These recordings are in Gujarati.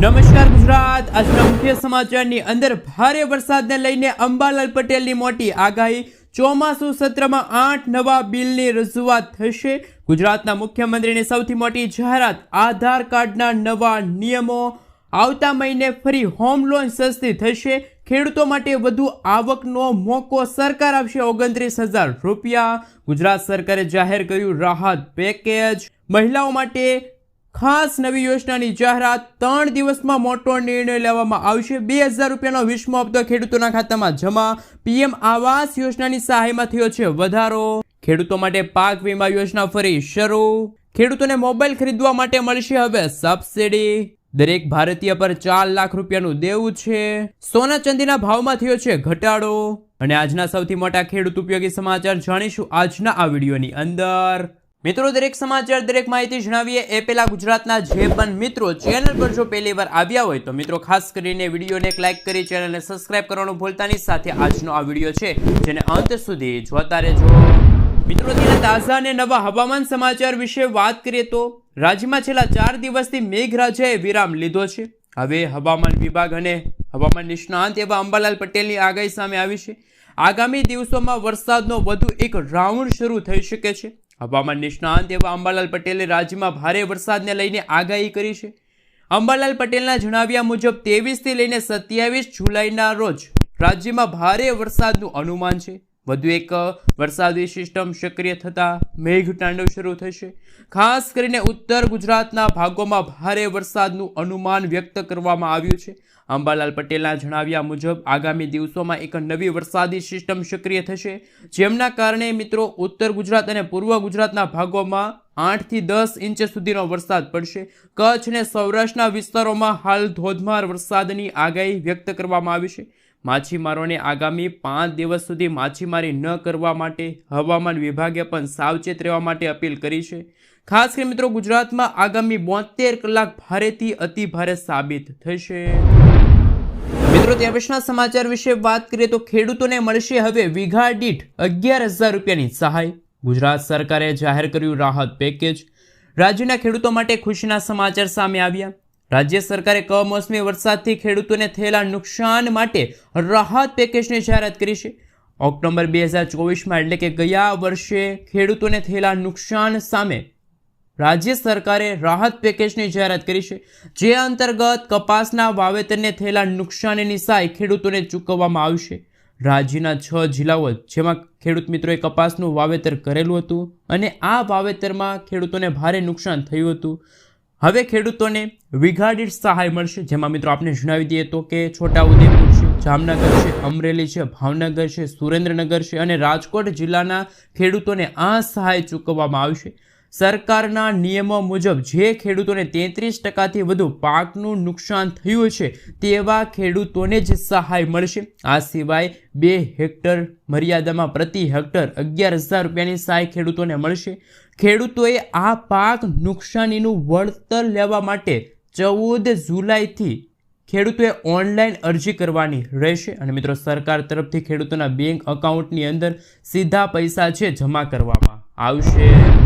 નમસ્કાર ગુજરાત. આજના મુખ્ય સમાચારની અંદર ભારે વરસાદને લઈને અંબાલાલ પટેલની મોટી આગાહી. ચોમાસુ સત્રમાં આઠ નવા બિલની રજૂઆત થશે. ગુજરાતના મુખ્યમંત્રીની સૌથી મોટી જાહેરાત, આધાર કાર્ડના નવા નિયમો. આવતા મહિને ફરી હોમ લોન સસ્તી થશે. ખેડૂતો માટે વધુ આવકનો મોકો સરકાર આપશે ઓગણત્રીસ હજાર રૂપિયા. ગુજરાત સરકારે જાહેર કર્યું રાહત પેકેજ. મહિલાઓ માટે ખાસ નવી યોજનાની જાહેરાત ત્રણ દિવસમાં મોટો નિર્ણય લેવામાં આવશે. બે હજાર રૂપિયાનો વીસમો હપ્તો ખેડૂતોના ખાતામાં જમા. પીએમ આવાસ યોજનાની સહાયમાં થયો છે વધારો. ખેડૂતો માટે પાક વીમા યોજના ફરી શરૂ. ખેડૂતોને મોબાઈલ ખરીદવા માટે મળશે હવે સબસિડી. દરેક ભારતીય પર ચાર લાખ રૂપિયાનું દેવું છે. સોના ચાંદીના ભાવમાં થયો છે ઘટાડો. અને આજના સૌથી મોટા ખેડૂત ઉપયોગી સમાચાર જાણીશું આજના આ વિડીયોની અંદર. મિત્રો, દરેક સમાચાર, દરેક માહિતી જણાવીએ એ પહેલાં ગુજરાતના જે પણ મિત્રો ચેનલ પર જો પહેલી વાર આવ્યા હોય તો મિત્રો, ખાસ કરીને વિડીયોને એક લાઇક કરી, ચેનલને સબસ્ક્રાઇબ કરવાનું ભૂલતા નહીં. સાથે આજનો આ વીડિયો છે, જેને અંત સુધી જોતા રહેજો. મિત્રો તેના તાજા અને નવા હવામાન સમાચાર વિશે વાત કરીએ તો રાજ્યમાં છેલ્લા ચાર દિવસથી મેઘરાજાએ વિરામ લીધો છે. હવે હવામાન વિભાગ અને હવામાન નિષ્ણાંત એવા અંબાલાલ પટેલની આગાહી સામે આવી છે. આગામી દિવસોમાં વરસાદનો વધુ એક રાઉન્ડ શરૂ થઈ શકે છે. હવામાન નિષ્ણાંત એવા અંબાલાલ પટેલે રાજ્યમાં ભારે વરસાદને લઈને આગાહી કરી છે. અંબાલાલ પટેલના જણાવ્યા મુજબ તેવીસથી લઈને સત્યાવીસ જુલાઈના રોજ રાજ્યમાં ભારે વરસાદનું અનુમાન છે. વધુ એક વરસાદી સિસ્ટમ સક્રિય થતાં મેઘતાંડવ શરૂ થશે. ખાસ કરીને ઉત્તર ગુજરાતના ભાગોમાં ભારે વરસાદનું અનુમાન વ્યક્ત કરવામાં આવ્યું છે. અંબાલાલ પટેલના જણાવ્યા મુજબ, આગામી દિવસોમાં એક નવી વરસાદી સિસ્ટમ સક્રિય થશે, જેમના કારણે મિત્રો ઉત્તર ગુજરાત અને પૂર્વ ગુજરાતના ભાગોમાં આઠથી દસ ઇંચ સુધીનો વરસાદ પડશે. કચ્છ અને સૌરાષ્ટ્રના વિસ્તારોમાં હાલ ધોધમાર વરસાદની આગાહી વ્યક્ત કરવામાં આવી છે. માછીમારોને આગામી પાંચ દિવસ સુધી માછીમારી ન કરવા માટે હવામાન વિભાગે પણ સાવચેત રહેવા માટે અપીલ કરી છે. ખાસ કરી મિત્રો ગુજરાતમાં આગામી બોતેર કલાક ભારેથી અતિ ભારે સાબિત થશે. મિત્રો ત્યાં પછીના સમાચાર વિશે વાત કરીએ તો ખેડૂતોને મળશે હવે વીઘા દીઠ અગિયાર હજાર રૂપિયાની સહાય. ગુજરાત સરકારે જાહેર કર્યું રાહત પેકેજ. રાજ્યના ખેડૂતો માટે ખુશીના સમાચાર સામે આવ્યા. રાજ્ય સરકારે કમોસમી વરસાદથી ખેડૂતોને થયેલા નુકસાન માટે રાહત પેકેજની જાહેરાત કરી છે. ઓક્ટોબર બે હજાર ચોવીસમાં એટલે કે ગયા વર્ષે ખેડૂતોને થયેલા નુકસાન સામે રાજ્ય સરકારે રાહત પેકેજની જાહેરાત કરી છે, જે અંતર્ગત કપાસના વાવેતરને થયેલા નુકસાનની સહાય ખેડૂતોને ચૂકવવામાં આવશે રાજ્યના છ જિલ્લાઓ જેમાં ખેડૂત મિત્રોએ કપાસનું વાવેતર કરેલું હતું અને આ વાવેતરમાં ખેડૂતોને ભારે નુકસાન થયું હતું. હવે ખેડૂતોને વીઘા દીઠ સહાય મળશે. જેમાં મિત્રો આપણે જણાવી દઈએ તો કે છોટાઉદેપુર છે, જામનગર છે, અમરેલી છે, ભાવનગર છે, સુરેન્દ્રનગર છે અને રાજકોટ જિલ્લાના ખેડૂતોને આ સહાય ચૂકવવામાં આવશે સરકારના નિયમો મુજબ જે ખેડૂતોને તેત્રીસ ટકાથી વધુ પાકનું નુકસાન થયું છે, તેવા ખેડૂતોને જ સહાય મળશે. આ સિવાય બે હેક્ટર મર્યાદામાં પ્રતિ હેક્ટર અગિયાર હજાર રૂપિયાની સહાય ખેડૂતોને મળશે. ખેડૂતોએ આ પાક નુકસાનીનું વળતર લેવા માટે ચૌદ જુલાઈથી ખેડૂતોએ ઓનલાઈન અરજી કરવાની રહેશે. અને મિત્રો, સરકાર તરફથી ખેડૂતોના બેંક અકાઉન્ટની અંદર સીધા પૈસા છે જમા કરવામાં આવશે.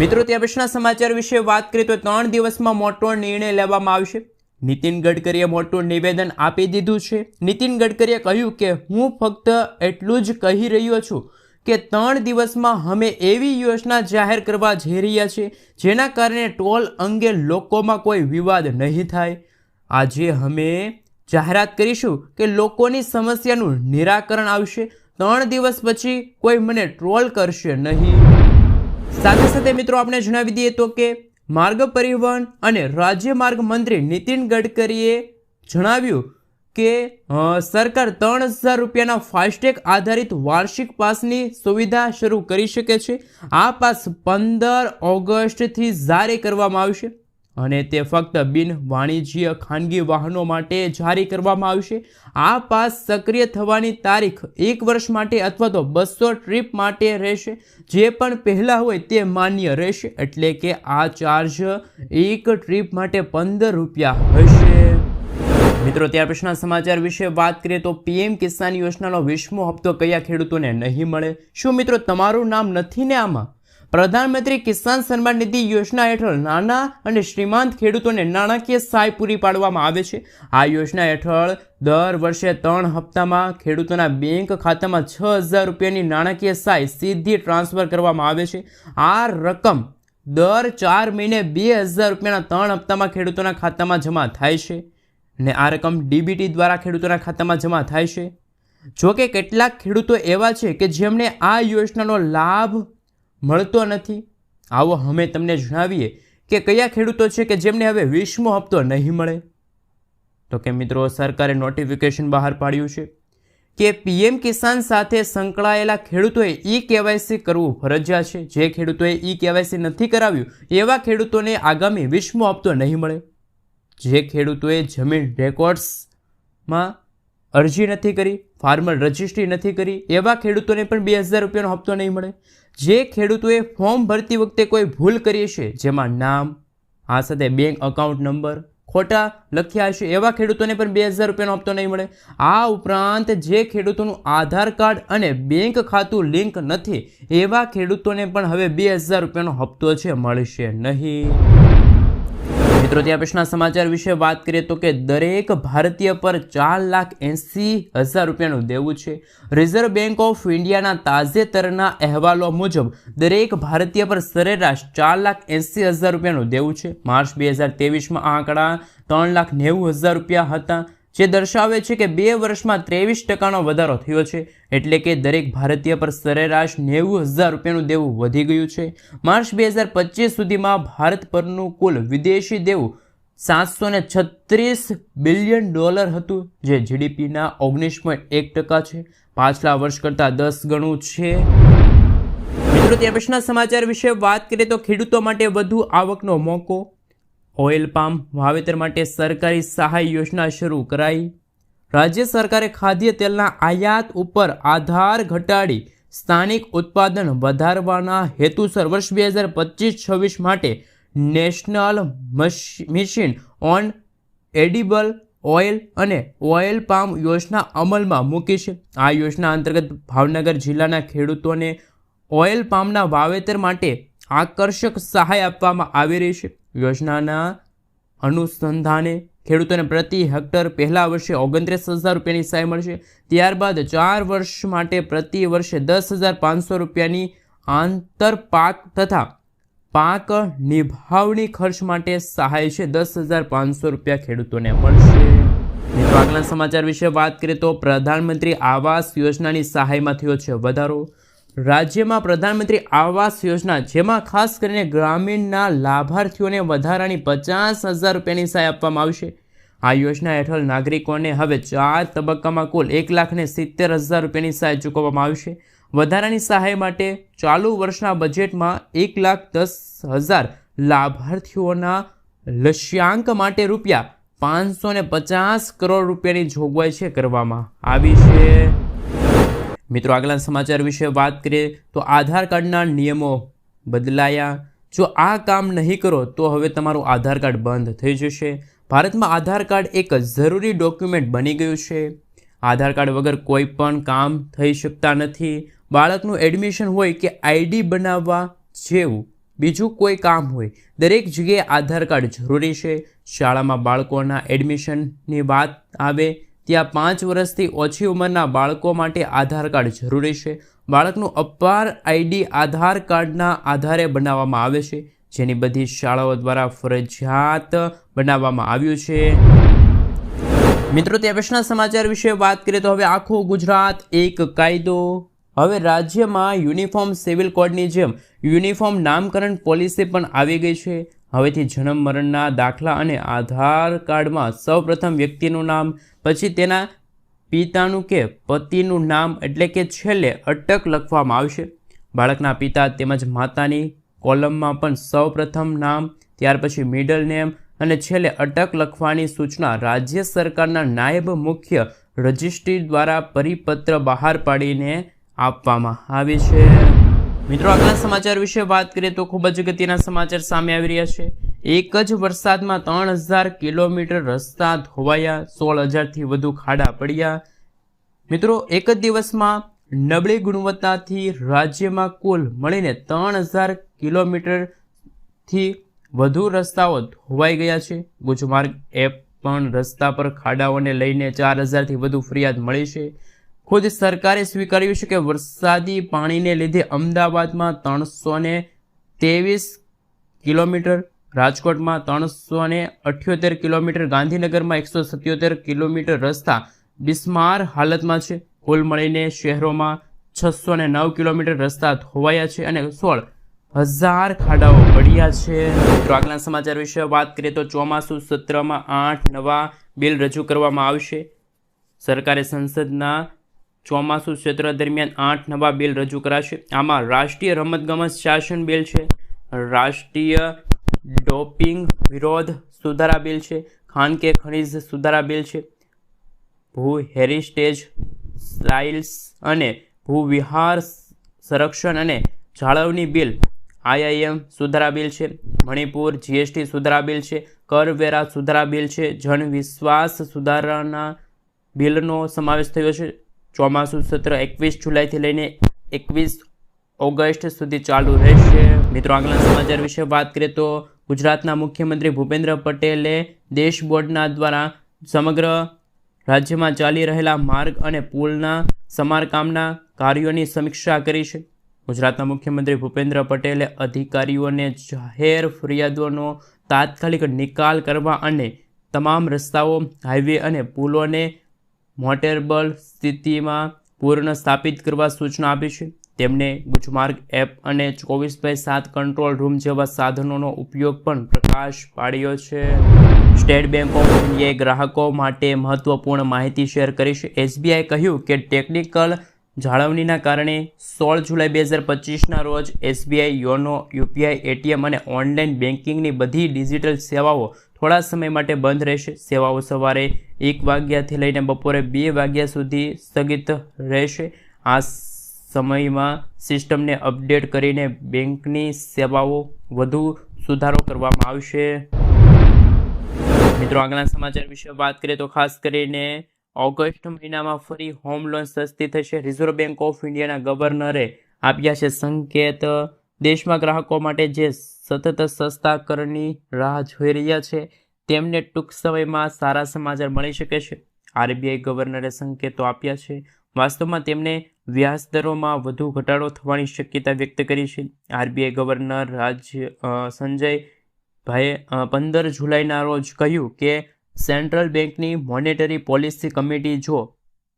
મિત્રો ત્યાં પછીના સમાચાર વિશે વાત કરીએ તો ત્રણ દિવસમાં મોટો નિર્ણય લેવામાં આવશે. નીતિન ગડકરીએ મોટું નિવેદન આપી દીધું છે. નીતિન ગડકરીએ કહ્યું કે, હું ફક્ત એટલું જ કહી રહ્યો છું કે ત્રણ દિવસમાં અમે એવી યોજના જાહેર કરવા જઈ રહ્યા છીએ, જેના કારણે ટોલ અંગે લોકોમાં કોઈ વિવાદ નહીં થાય. આજે અમે જાહેરાત કરીશું કે લોકોની સમસ્યાનું નિરાકરણ આવશે. ત્રણ દિવસ પછી કોઈ મને ટ્રોલ કરશે નહીં. સાથે સાથે મિત્રો આપણે જણાવી દઈએ તો કે માર્ગ પરિવહન અને રાજ્ય માર્ગ મંત્રી નીતિન ગડકરીએ જણાવ્યું કે સરકાર ત્રણ હજાર રૂપિયાના ફાસ્ટેગ આધારિત વાર્ષિક પાસની સુવિધા શરૂ કરી શકે છે. આ પાસ પંદર ઓગસ્ટથી જારી કરવામાં આવશે. અને તે ફક્ત બિન વાણિજ્ય ખાનગી વાહનો માટે જારી કરવામાં આવશે. આ પાસ સક્રિય થવાની તારીખ એક વર્ષ માટે અથવા તો બસો ટ્રીપ માટે રહેશે. જે પણ પહેલાં હોય તે માન્ય રહેશે. એટલે કે આ ચાર્જ એક ટ્રીપ માટે પંદર રૂપિયા હશે. મિત્રો, ત્યાર પછીના સમાચાર વિશે વાત કરીએ તો પીએમ કિસાન યોજનાનો વીસમો હપ્તો કયા ખેડૂતોને નહીં મળે? શું મિત્રો, તમારું નામ નથી ને આમાં? પ્રધાનમંત્રી કિસાન સન્માન નિધિ યોજના હેઠળ નાના અને શ્રીમંત ખેડૂતોને નાણાકીય સહાય પૂરી પાડવામાં આવે છે. આ યોજના હેઠળ દર વર્ષે ત્રણ હપ્તામાં ખેડૂતોના બેંક ખાતામાં છ હજાર રૂપિયાની નાણાકીય સહાય સીધી ટ્રાન્સફર કરવામાં આવે છે. આ રકમ દર ચાર મહિને બે હજાર રૂપિયાના ત્રણ હપ્તામાં ખેડૂતોના ખાતામાં જમા થાય છે અને આ રકમ ડીબીટી દ્વારા ખેડૂતોના ખાતામાં જમા થાય છે. જો કે કેટલાક ખેડૂતો એવા છે કે જેમણે આ યોજનાનો લાભ મળતો નથી. આવો અમે તમને જણાવીએ કે કયા ખેડૂતો છે કે જેમને હવે વીસમો હપ્તો નહીં મળે? તો કે મિત્રો, સરકારે નોટિફિકેશન બહાર પાડ્યું છે કે પીએમ કિસાન સાથે સંકળાયેલા ખેડૂતોએ ઈ કેવાયસી કરવું ફરજિયાત છે. જે ખેડૂતોએ ઈ કેવાયસી નથી કરાવ્યું, એવા ખેડૂતોને આગામી વીસમો હપ્તો નહીં મળે. જે ખેડૂતોએ જમીન રેકોર્ડ્સમાં અરજી નથી કરી, ફાર્મર રજિસ્ટ્રી નથી કરી, એવા ખેડૂતોને પણ બે હજાર રૂપિયાનો હપ્તો નહીં મળે. જે ખેડૂતોએ ફોર્મ ભરતી વખતે કોઈ ભૂલ કરી છે જેમાં નામ, આ સાથે બેંક અકાઉન્ટ નંબર ખોટા લખ્યા હશે, એવા ખેડૂતોને પણ બે હજાર રૂપિયાનો હપ્તો નહીં મળે. આ ઉપરાંત જે ખેડૂતોનું આધાર કાર્ડ અને બેંક ખાતું લિંક નથી, એવા ખેડૂતોને પણ હવે બે હજાર રૂપિયાનો હપ્તો છે, મળશે નહીં. મિત્રો ત્યાં પછીના સમાચાર વિશે વાત કરીએ તો કે દરેક ભારતીય પર ચાર લાખ એંસી હજાર રૂપિયાનું દેવું છે. રિઝર્વ બેંક ઓફ ઇન્ડિયાના તાજેતરના અહેવાલો મુજબ, દરેક ભારતીય પર સરેરાશ ચાર લાખ એંસી હજાર રૂપિયાનું દેવું છે. માર્ચ બે હજાર તેવીસમાં આંકડા ત્રણ લાખ નેવું હજાર રૂપિયા હતા. જે દર્શાવે છે કે બે વર્ષમાં ત્રેવીસ ટકાનો વધારો થયો છે. એટલે કે દરેક ભારતીય પર સરેરાશ નેવું હજાર રૂપિયાનું દેવું વધી ગયું છે. માર્ચ બે હજાર પચીસ સુધીમાં ભારત પરનું કુલ વિદેશી દેવું સાતસો ને છત્રીસ બિલિયન ડોલર હતું, જે જીડીપીના ઓગણીસ પોઈન્ટ એક ટકા છે. પાછલા વર્ષ કરતાં દસ ગણું છે. મિત્રો ત્યાં પછીના સમાચાર વિશે વાત કરીએ તો ખેડૂતો માટે વધુ આવકનો મોકો ઓઇલ પામ વાવેતર માટે સરકારી સહાય યોજના શરૂ કરાઈ. રાજ્ય સરકારે ખાદ્ય તેલના આયાત ઉપર આધાર ઘટાડી સ્થાનિક ઉત્પાદન વધારવાના હેતુસર વર્ષ બે હજાર પચીસ છવ્વીસ માટે national mission on edible oil અને ઓઇલ પામ યોજના અમલમાં મૂકી છે. આ યોજના અંતર્ગત ભાવનગર જિલ્લાના ખેડૂતોને ઓઇલ પામના વાવેતર માટે આકર્ષક સહાય આપવામાં આવી રહી છે. યોજનાના અનુસંધાને ખેડૂતોને પ્રતિ હેક્ટર પહેલા વર્ષે ઓગણત્રીસ હજાર રૂપિયાની સહાય મળશે. ત્યારબાદ ચાર વર્ષ માટે પ્રતિ વર્ષે દસ હજાર પાંચસો રૂપિયાની આંતર પાક તથા પાક નિભાવણી ખર્ચ માટે સહાય છે. દસ હજાર પાંચસો રૂપિયા ખેડૂતોને મળશે. મિત્રો આગલા સમાચાર વિશે વાત કરીએ તો પ્રધાનમંત્રી આવાસ યોજનાની સહાયમાં થયો છે વધારો. રાજ્યમાં પ્રધાનમંત્રી આવાસ યોજના, જેમાં ખાસ કરીને ગ્રામીણના લાભાર્થીઓને વધારાની પચાસ હજાર રૂપિયાની સહાય આપવામાં આવશે. આ યોજના હેઠળ નાગરિકોને હવે ચાર તબક્કામાં કુલ એક લાખને સિત્તેર હજાર રૂપિયાની સહાય ચૂકવવામાં આવશે. વધારાની સહાય માટે ચાલુ વર્ષના બજેટમાં એક લાખ દસ હજાર લાભાર્થીઓના લક્ષ્યાંક માટે રૂપિયા પાંચસો પચાસ કરોડ રૂપિયાની જોગવાઈ છે કરવામાં આવી છે. મિત્રો આગલા સમાચાર વિશે વાત કરીએ તો આધાર કાર્ડના નિયમો બદલાયા. જો આ કામ નહીં કરો, તો હવે તમારું આધાર કાર્ડ બંધ થઈ જશે. ભારતમાં આધાર કાર્ડ એક જરૂરી ડોક્યુમેન્ટ બની ગયું છે. આધાર કાર્ડ વગર કોઈ પણ કામ થઈ શકતા નથી. બાળકનું એડમિશન હોય કે આઈડી બનાવવા જેવું બીજું કોઈ કામ હોય, દરેક જગ્યાએ આધાર કાર્ડ જરૂરી છે. શાળામાં બાળકોના એડમિશનની વાત આવે ત્યાં પાંચ વર્ષથી ઓછી ઉંમરના બાળકો માટે આધાર કાર્ડ જરૂરી છે. બાળકનું અપાર આઈડી, આધાર કાર્ડના આધારે બનાવવામાં આવે છે. જેની બધી શાળાઓ દ્વારા ફરજિયાત બનાવવામાં આવ્યું છે. મિત્રો ત્યાં પછીના સમાચાર વિશે વાત કરીએ તો હવે આખું ગુજરાત એક કાયદો હવે રાજ્યમાં યુનિફોર્મ સિવિલ કોડની જેમ યુનિફોર્મ નામકરણ પોલિસી પણ આવી ગઈ છે. હવેથી જન્મ મરણના દાખલા અને આધાર કાર્ડમાં સૌપ્રથમ વ્યક્તિનું નામ, પછી તેના પિતાનું કે પતિનું નામ એટલે કે છેલ્લે અટક લખવામાં આવશે. બાળકના પિતા તેમજ માતાની કોલમમાં પણ સૌપ્રથમ નામ, ત્યાર પછી મિડલ નેમ અને છેલ્લે અટક લખવાની સૂચના રાજ્ય સરકારના નાયબ મુખ્ય રજિસ્ટ્રી દ્વારા પરિપત્ર બહાર પાડીને આપવામાં આવી છે. મિત્રો, આગલા સમાચાર વિશે વાત કરીએ તો ખૂબ જ અગત્યના સમાચાર સામે આવી રહ્યા છે. એક જ વરસાદમાં ત્રણ હજાર કિલોમીટર રસ્તા ધોવાયા, સોળ હજારથી વધુ ખાડા પડ્યા. મિત્રો, એક જ દિવસમાં નબળી ગુણવત્તાથી રાજ્યમાં કુલ મળીને ત્રણ હજાર કિલોમીટરથી વધુ રસ્તાઓ ધોવાઈ ગયા છે. ગુજમાર્ગ એપ પણ રસ્તા પર ખાડાઓને લઈને ચાર હજારથી વધુ ફરિયાદ મળી છે. ખુદ સરકારે સ્વીકાર્યું છે કે વરસાદી પાણીને લીધે અમદાવાદમાં ત્રણસો ને ત્રેવીસ કિલોમીટર, રાજકોટમાં ત્રણસો ને અઠ્યોતેર કિલોમીટર, ગાંધીનગરમાં એકસો સત્યોતેર કિલોમીટર રસ્તા બિસ્માર હાલતમાં છે. કુલ મળીને શહેરોમાં છસો ને નવ કિલોમીટર રસ્તા ધોવાયા છે અને સોળ હજાર ખાડાઓ પડ્યા છે. મિત્રો, આગલા સમાચાર વિશે વાત કરીએ તો ચોમાસું સત્રમાં આઠ નવા બિલ રજૂ કરવામાં આવશે. સરકારે સંસદના ચોમાસુ ક્ષેત્ર દરમિયાન આઠ નવા બિલ રજૂ કરાશે. આમાં રાષ્ટ્રીય રમતગમત શાસન બિલ છે, રાષ્ટ્રીય ડોપિંગ વિરોધ સુધારા બિલ છે, ખાન કે ખનિજ સુધારા બિલ છે, ભૂ હેરિટેજ સાઇલ્સ અને ભૂવિહાર સંરક્ષણ અને જાળવણી બિલ, આઈઆઈએમ સુધારા બિલ છે, મણિપુર જીએસટી સુધારા બિલ છે, કરવેરા સુધારા બિલ છે જન વિશ્વાસ સુધારાના બિલનો સમાવેશ થયો છે. ચોમાસું સત્ર એકવીસ જુલાઈથી લઈને એકવીસ ઓગસ્ટ સુધી ચાલુ રહેશે. મિત્રો, આગલા સમાચાર વિશે વાત કરીએ તો ગુજરાતના મુખ્યમંત્રી ભૂપેન્દ્ર પટેલે દેશ બોર્ડના દ્વારા સમગ્ર રાજ્યમાં ચાલી રહેલા માર્ગ અને પુલના સમારકામના કાર્યોની સમીક્ષા કરી છે. ગુજરાતના મુખ્યમંત્રી ભૂપેન્દ્ર પટેલે અધિકારીઓને જાહેર ફરિયાદોનો તાત્કાલિક નિકાલ કરવા અને તમામ રસ્તાઓ, હાઈવે અને પુલોને મોટેરેબલ સ્થિતિમાં પૂર્ણ સ્થાપિત કરવા સૂચના આપી છે. તેમણે ગુજમાર્ગ એપ અને ચોવીસ બાય સાત કંટ્રોલ રૂમ જેવા સાધનોનો ઉપયોગ પણ પ્રકાશ પાડ્યો છે. સ્ટેટ બેંક ઓફ ઇન્ડિયાએ ગ્રાહકો માટે મહત્વપૂર્ણ માહિતી શેર કરી છે. એસબીઆઈ કહ્યું કે ટેકનિકલ જાળવણીના કારણે સોળ જુલાઈ બે હજાર પચીસના રોજ એસબીઆઈ યોનો યુપીઆઈ એટીએમ અને ઓનલાઈન બેન્કિંગની બધી ડિજિટલ સેવાઓ થોડા સમય માટે બંધ રહેશે. સેવાઓ સવારે એક વાગ્યાથી લઈને બપોરે બે વાગ્યા સુધી સ્થગિત રહેશે. આ સમયમાં સિસ્ટમને અપડેટ કરીને બેંકની સેવાઓ વધુ સુધારો કરવામાં આવશે. મિત્રો, આગળના સમાચાર વિશે વાત કરીએ તો ખાસ કરીને ઓગસ્ટ મહિનામાં ફરી હોમ લોન સસ્તી થશે. રિઝર્વ બેંક ઓફ ઇન્ડિયાના ગવર્નરે આપ્યા છે સંકેત દેશમાં ગ્રાહકો માટે જે સતત સસ્તા કરની રાહ જોઈ રહ્યા છે, તેમને ટૂંક સમયમાં સારા સમાચાર મળી શકે છે. આરબીઆઈ ગવર્નરે સંકેતો આપ્યા છે. વાસ્તવમાં તેમણે વ્યાજ દરોમાં વધુ ઘટાડો થવાની શક્યતા વ્યક્ત કરી છે. આરબીઆઈ ગવર્નર રાજ્ય સંજય ભાઈએ પંદર જુલાઈના રોજ કહ્યું કે, સેન્ટ્રલ બેંકની મોનેટરી પોલિસી કમિટી જો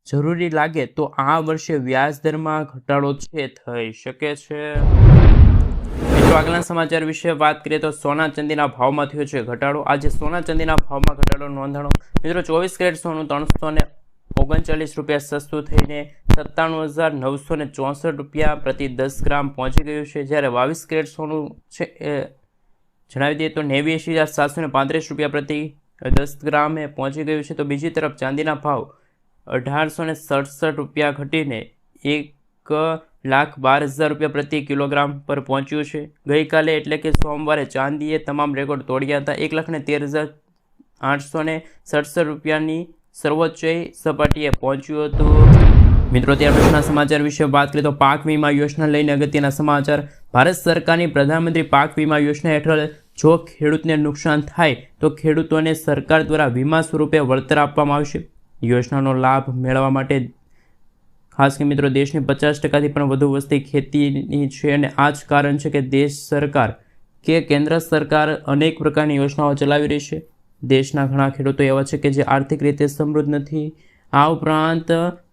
જરૂરી લાગે તો આ વર્ષે વ્યાજ દરમાં ઘટાડો છે, થઈ શકે છે. મિત્રો આગળના સમાચાર વિશે વાત કરીએ તો સોના ચાંદીના ભાવમાં થયો છે ઘટાડો. આજે સોના ચાંદીના ભાવમાં ઘટાડો નોંધાણો. મિત્રો, ચોવીસ કેરેટ સોનું ત્રણસો ને ઓગણચાલીસ રૂપિયા સસ્તું થઈને સત્તાણું હજાર નવસો ને ચોસઠ રૂપિયા પ્રતિ દસ ગ્રામ પહોંચી ગયું છે. જ્યારે બાવીસ કેરેટ સોનું છે, એ, જણાવી દઈએ તો નેવી નેવ્યાસી હજાર સાતસો ને પાંત્રીસ રૂપિયા પ્રતિ દસ ગ્રામે પહોંચી ગયું છે. તો બીજી તરફ ચાંદીના ભાવ અઢારસો ને સડસઠ રૂપિયા ઘટીને એક લાખ બાર હજાર રૂપિયા પ્રતિ કિલોગ્રામ પર પહોંચ્યું છે. ગઈકાલે એટલે કે સોમવારે ચાંદીએ તમામ રેકોર્ડ તોડ્યા હતા. એક લાખને તેર હજાર આઠસો ને સડસઠ રૂપિયાની સર્વોચ્ચ સપાટીએ પહોંચ્યું હતું. મિત્રો, ત્યાર પછીના સમાચાર વિશે વાત કરીએ તો પાક વીમા યોજના લઈને અગત્યના સમાચાર. ભારત સરકારની પ્રધાનમંત્રી પાક વીમા યોજના હેઠળ જો ખેડૂતને નુકસાન થાય, તો ખેડૂતોને સરકાર દ્વારા વીમા સ્વરૂપે વળતર આપવામાં આવશે. યોજનાનો લાભ મેળવવા માટે ખાસ કે મિત્રો, દેશની પચાસ ટકાથી પણ વધુ વસ્તી ખેતીની છે અને આ જ કારણ છે કે દેશ સરકાર કે કેન્દ્ર સરકાર અનેક પ્રકારની યોજનાઓ ચલાવી રહી છે. દેશના ઘણા ખેડૂતો એવા છે કે જે આર્થિક રીતે સમૃદ્ધ નથી. આ ઉપરાંત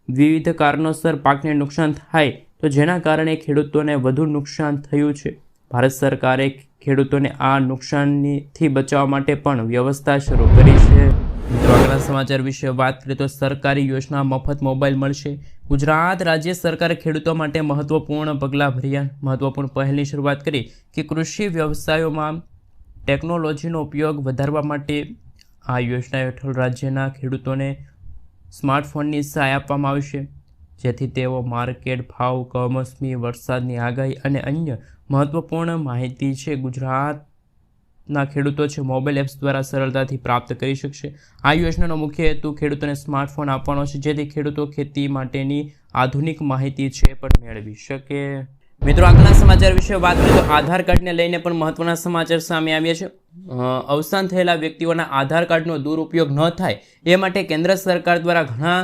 વિવિધ કારણોસર પાકને નુકસાન થાય તો જેના કારણે ખેડૂતોને વધુ નુકસાન થયું છે. ભારત સરકારે ખેડૂતોને આ નુકસાનથી બચાવવા માટે પણ વ્યવસ્થા શરૂ કરી છે. મિત્રો, આગળના સમાચાર વિશે વાત કરીએ તો સરકારી યોજના મફત મોબાઈલ મળશે. ગુજરાત રાજ્ય સરકારે ખેડૂતો માટે મહત્વપૂર્ણ પગલાં ભર્યા. મહત્વપૂર્ણ પહેલની શરૂઆત કરી કે કૃષિ વ્યવસાયોમાં ટેકનોલોજીનો ઉપયોગ વધારવા માટે આ યોજના હેઠળ રાજ્યના ખેડૂતોને સ્માર્ટફોનની સહાય આપવામાં આવશે જેથી તેઓ માર્કેટ ભાવ, કમોસમી વરસાદની આગાહી અને અન્ય મહત્વપૂર્ણ માહિતી છે ગુજરાત ગુજરાતના ખેડૂતો છે, મોબાઈલ એપ્સ દ્વારા સરળતાથી પ્રાપ્ત કરી શકશે. આ યોજનાનો મુખ્ય હેતુ ખેડૂતોને સ્માર્ટફોન આપવાનો છે, જેથી ખેડૂતો ખેતી માટેની આધુનિક માહિતી છે પણ મેળવી શકે. મિત્રો આગળના સમાચાર વિશે વાત કરીએ તો આધાર કાર્ડને લઈને પણ મહત્વના સમાચાર સામે આવ્યા છે. અવસાન થયેલા વ્યક્તિઓના આધાર કાર્ડનો દુરુપયોગ ન થાય એ માટે કેન્દ્ર સરકાર દ્વારા ઘણા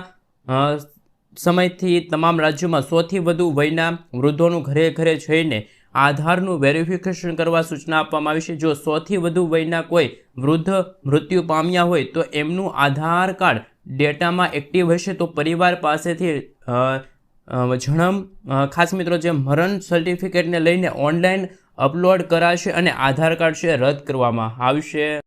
સમયથી તમામ રાજ્યોમાં સૌથી વધુ વયના વૃદ્ધોનું ઘરે ઘરે જઈને આધારનું વેરિફિકેશન કરવા સૂચના આપવામાં આવી છે. જો સૌથી વધુ વયના કોઈ વૃદ્ધ મૃત્યુ પામ્યા હોય, તો એમનું આધાર કાર્ડ ડેટામાં એક્ટિવ હશે. તો પરિવાર પાસેથી જન્મ ખાસ મિત્રો, જે મરણ સર્ટિફિકેટને લઈને ઓનલાઈન અપલોડ કરાશે અને આધાર કાર્ડ છે, રદ કરવામાં આવશે.